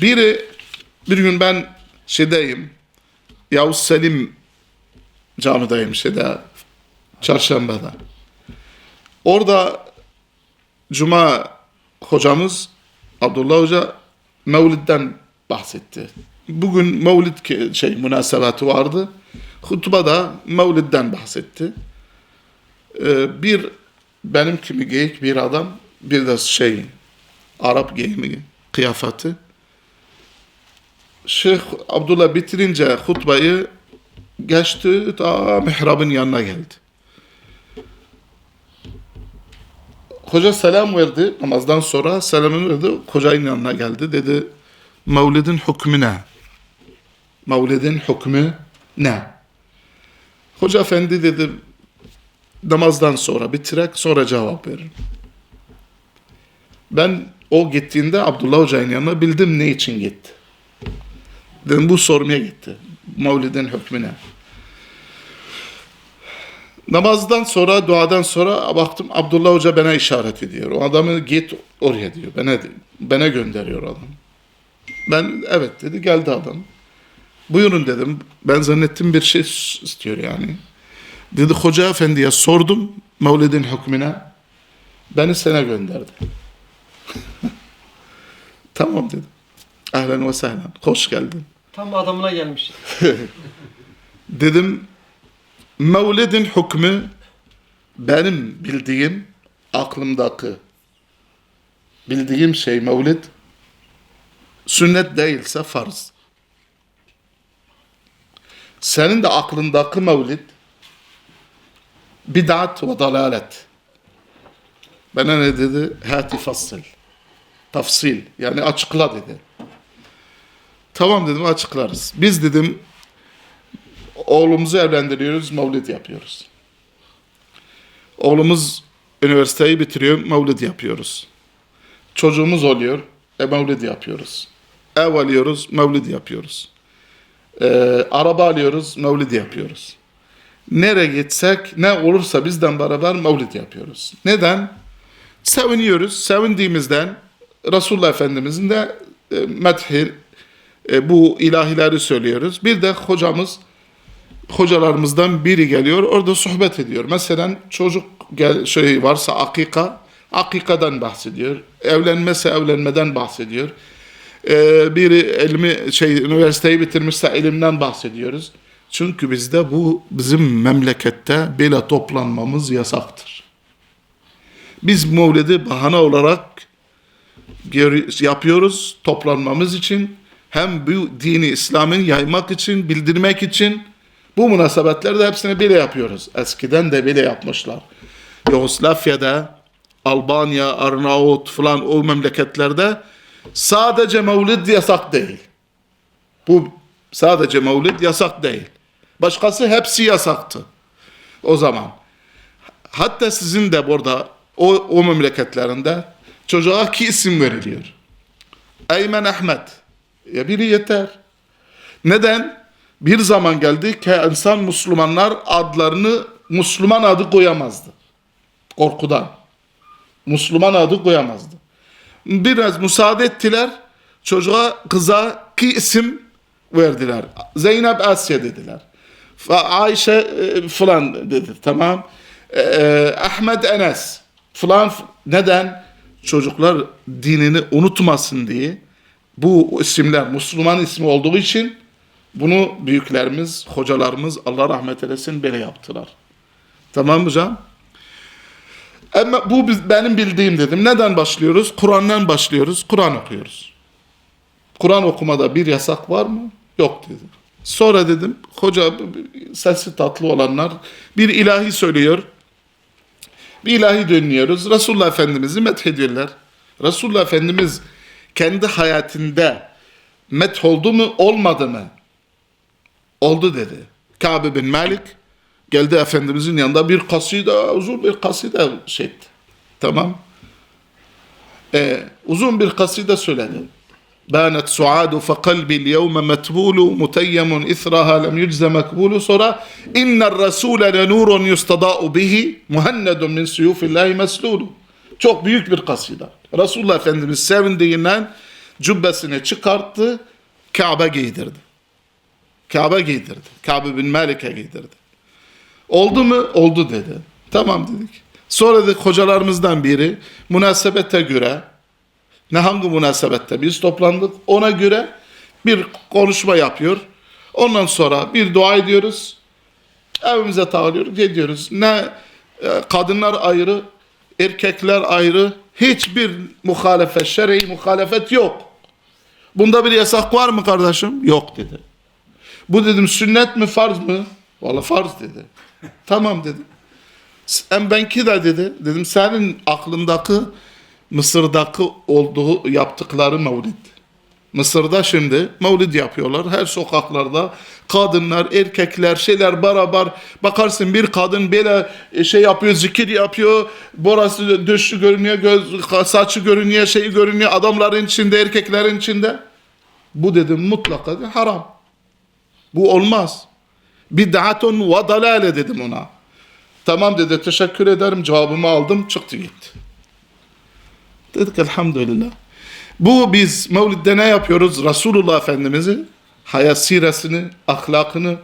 Biri bir gün ben şeydeyim. Yavuz Selim camideyim şeyde çarşambada. Orada Cuma hocamız Abdullah Hoca Mevlid'den bahsetti. Bugün Mevlid şey münasebeti vardı. Hutbada Mevlid'den bahsetti. Ee, bir benim kimi geyik bir adam bir de şey Arap giyimi kıyafeti. Şeyh Abdullah bitirince hutbayı geçti ta mihrabın yanına geldi. Hoca selam verdi namazdan sonra selamını verdi. Hocanın yanına geldi dedi Mevlidin hükmü ne? Mevlidin hükmü ne? Hoca efendi dedi namazdan sonra bitirek sonra cevap veririm. Ben o gittiğinde Abdullah Hoca'nın yanına bildim ne için gitti. Dedim bu sormaya gitti. Mevlidin hükmü ne? Namazdan sonra, duadan sonra baktım Abdullah Hoca bana işaret ediyor. O adamı git oraya diyor. Bana, bana gönderiyor adam. Ben evet dedi geldi adam. Buyurun dedim. Ben zannettim bir şey istiyor yani. Dedi Hoca Efendi'ye sordum Mevlid'in hükmüne. Beni sana gönderdi. tamam dedim. Ehlen ve sehlen. Hoş geldin. Tam adamına gelmiş. Dedim Mevlid'in hükmü benim bildiğim aklımdaki bildiğim şey mevlid sünnet değilse farz. Senin de aklındaki mevlid bid'at ve dalalet. Bana ne dedi? Hati fasıl. Tafsil. Yani açıkla dedi. Tamam dedim açıklarız. Biz dedim oğlumuzu evlendiriyoruz, mevlid yapıyoruz. Oğlumuz üniversiteyi bitiriyor, mevlid yapıyoruz. Çocuğumuz oluyor, e, mevlid yapıyoruz. Ev alıyoruz, mevlid yapıyoruz. Ee, araba alıyoruz, mevlid yapıyoruz. Nereye gitsek, ne olursa bizden beraber mevlid yapıyoruz. Neden? Seviniyoruz. Sevindiğimizden Resulullah Efendimizin de e, methi, e, bu ilahileri söylüyoruz. Bir de hocamız hocalarımızdan biri geliyor orada sohbet ediyor. Mesela çocuk gel, şey varsa akika, akikadan bahsediyor. Evlenmese evlenmeden bahsediyor. Ee, biri elmi şey üniversiteyi bitirmişse ilimden bahsediyoruz. Çünkü bizde bu bizim memlekette böyle toplanmamız yasaktır. Biz Mevlid'i bahane olarak yapıyoruz toplanmamız için hem bu dini İslam'ın yaymak için, bildirmek için bu münasebetlerde hepsini bile yapıyoruz. Eskiden de bile yapmışlar. Yugoslavya'da, Albanya, Arnavut falan o memleketlerde sadece mevlid yasak değil. Bu sadece mevlid yasak değil. Başkası hepsi yasaktı. O zaman. Hatta sizin de burada o, o memleketlerinde çocuğa ki isim veriliyor. Eymen Ahmet. Ya biri yeter. Neden? Bir zaman geldi ki insan Müslümanlar adlarını Müslüman adı koyamazdı. Korkudan. Müslüman adı koyamazdı. Biraz müsaade ettiler. Çocuğa kıza ki isim verdiler. Zeynep Asya dediler. Ayşe e, falan dedi. Tamam. E, e, Ahmet Enes falan. Neden? Çocuklar dinini unutmasın diye bu isimler Müslüman ismi olduğu için bunu büyüklerimiz, hocalarımız Allah rahmet eylesin böyle yaptılar. Tamam can? Ama bu benim bildiğim dedim. Neden başlıyoruz? Kur'an'dan başlıyoruz. Kur'an okuyoruz. Kur'an okumada bir yasak var mı? Yok dedim. Sonra dedim hoca sesi tatlı olanlar bir ilahi söylüyor. Bir ilahi dinliyoruz. Resulullah Efendimiz'i methediyorlar. Resulullah Efendimiz kendi hayatında met oldu mu olmadı mı? Oldu dedi. Kabe bin Malik geldi Efendimizin yanında bir kaside, uzun bir kaside şey etti. Tamam. Ee, uzun bir kaside söyledi. Banet suadu fe kalbil yevme metbulu muteyyemun ithraha lem yücze mekbulu sonra inner resule le nurun yustada'u bihi muhennedun min suyufillahi meslulu çok büyük bir kaside. Resulullah Efendimiz sevindiğinden cübbesini çıkarttı, Kabe giydirdi. Kabe giydirdi. Kabe bin Malik'e giydirdi. Oldu mu? Oldu dedi. Tamam dedik. Sonra dedik hocalarımızdan biri münasebete göre ne hangi münasebette biz toplandık ona göre bir konuşma yapıyor. Ondan sonra bir dua ediyoruz. Evimize dağılıyoruz, gidiyoruz. Ne e, kadınlar ayrı, erkekler ayrı. Hiçbir muhalefet, şer'i muhalefet yok. Bunda bir yasak var mı kardeşim? Yok dedi. Bu dedim sünnet mi farz mı? Valla farz dedi. tamam dedim. Sen benki de dedi. Dedim senin aklındaki Mısır'daki olduğu yaptıkları mevlid. Mısır'da şimdi mevlid yapıyorlar. Her sokaklarda kadınlar, erkekler, şeyler beraber bakarsın bir kadın böyle şey yapıyor, zikir yapıyor. Borası döşü görünüyor, göz, saçı görünüyor, şeyi görünüyor. Adamların içinde, erkeklerin içinde. Bu dedim mutlaka haram. Bu olmaz. Bid'atun ve dalale dedim ona. Tamam dedi teşekkür ederim cevabımı aldım çıktı gitti. Dedik elhamdülillah. Bu biz Mevlid'de ne yapıyoruz? Resulullah Efendimiz'i hayat siresini, ahlakını,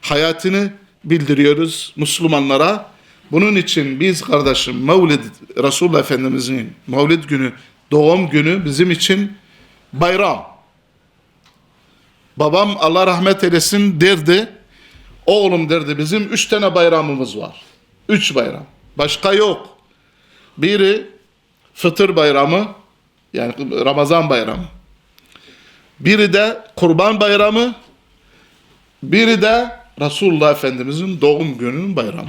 hayatını bildiriyoruz Müslümanlara. Bunun için biz kardeşim Mevlid, Resulullah Efendimiz'in Mevlid günü, doğum günü bizim için bayram. Babam Allah rahmet eylesin derdi. Oğlum derdi bizim üç tane bayramımız var. Üç bayram. Başka yok. Biri fıtır bayramı yani Ramazan bayramı. Biri de kurban bayramı. Biri de Resulullah Efendimizin doğum gününün bayramı.